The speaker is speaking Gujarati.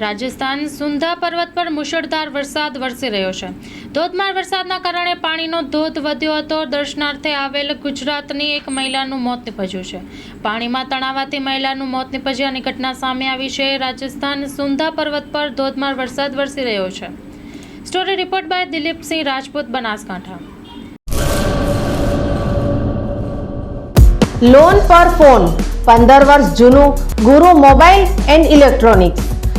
રાજસ્થાન સુંધા પર્વત પર મુશળધાર વરસાદ વરસી રહ્યો છે. ધોધમાર વરસાદના કારણે પાણીનો ધોધ વધ્યો હતો. દર્શનાર્થે આવેલ ગુજરાતની એક મહિલાનું મોત નિપજ્યું છે. પાણીમાં તણાવાથી મહિલાનું મોત નિપજ્યાની ઘટના સામે આવી છે. રાજસ્થાન સુંધા પર્વત પર ધોધમાર વરસાદ વરસી રહ્યો છે. Story report by Dilipsinh Rajput, Banaskantha. Loan પર ફોન પંદર વર્ષ જૂનું ગુરુ મોબાઈલ એન્ડ ઇલેક્ટ્રોનિક્સ.